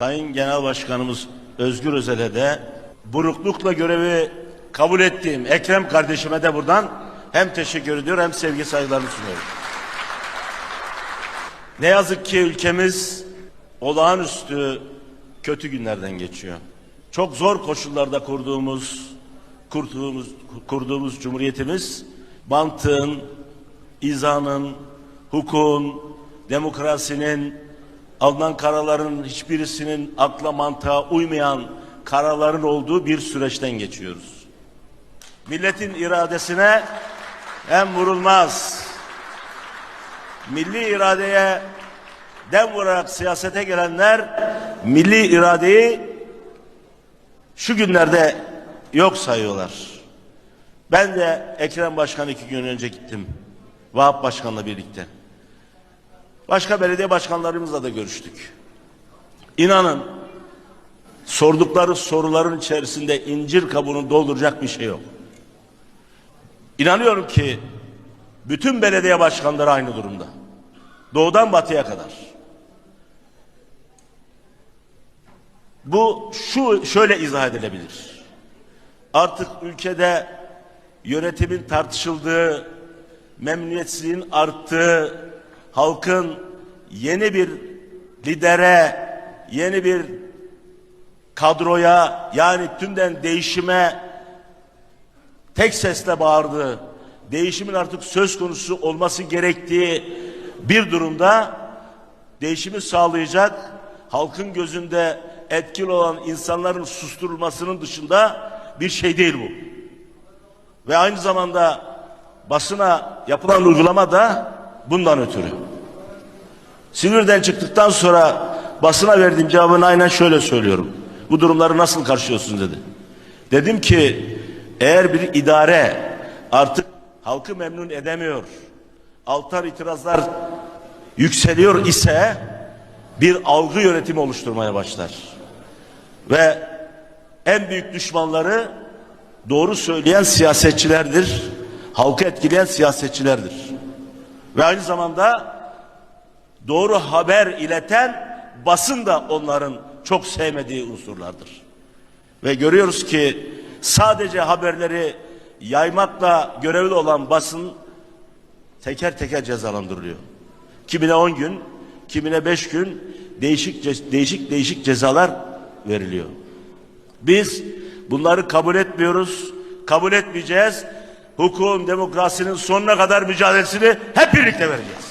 Sayın Genel Başkanımız Özgür Özel'e de buruklukla görevi kabul ettiğim Ekrem kardeşime de buradan hem teşekkür ediyor hem sevgi saygılarını sunuyorum. Ne yazık ki ülkemiz olağanüstü kötü günlerden geçiyor. Çok zor koşullarda kurduğumuz kurduğumuz kurduğumuz cumhuriyetimiz mantığın, izanın, hukukun, demokrasinin, alınan kararların hiçbirisinin akla mantığa uymayan kararların olduğu bir süreçten geçiyoruz. Milletin iradesine hem vurulmaz, milli iradeye dem vurarak siyasete gelenler milli iradeyi şu günlerde yok sayıyorlar. Ben de Ekrem Başkan iki gün önce gittim. Vahap Başkan'la birlikte. Başka belediye başkanlarımızla da görüştük. İnanın sordukları soruların içerisinde incir kabuğunu dolduracak bir şey yok. İnanıyorum ki bütün belediye başkanları aynı durumda. Doğudan batıya kadar. Bu şu şöyle izah edilebilir. Artık ülkede yönetimin tartışıldığı, memnuniyetsizliğin arttığı, halkın yeni bir lidere, yeni bir kadroya yani tümden değişime tek sesle bağırdığı, değişimin artık söz konusu olması gerektiği bir durumda değişimi sağlayacak, halkın gözünde etkili olan insanların susturulmasının dışında bir şey değil bu. Ve aynı zamanda basına yapılan uygulama da bundan ötürü. Silivri'den çıktıktan sonra basına verdiğim cevabını aynen şöyle söylüyorum. Bu durumları nasıl karşılıyorsun dedi. Dedim ki eğer bir idare artık halkı memnun edemiyor, altar itirazlar yükseliyor ise bir algı yönetimi oluşturmaya başlar. Ve en büyük düşmanları doğru söyleyen siyasetçilerdir. Halkı etkileyen siyasetçilerdir. Ve aynı zamanda doğru haber ileten basın da onların çok sevmediği unsurlardır. Ve görüyoruz ki sadece haberleri yaymakla görevli olan basın teker teker cezalandırılıyor. Kimine 10 gün, kimine 5 gün değişik değişik değişik cezalar veriliyor. Biz bunları kabul etmiyoruz, kabul etmeyeceğiz. Hukukun, demokrasinin sonuna kadar mücadelesini hep birlikte vereceğiz.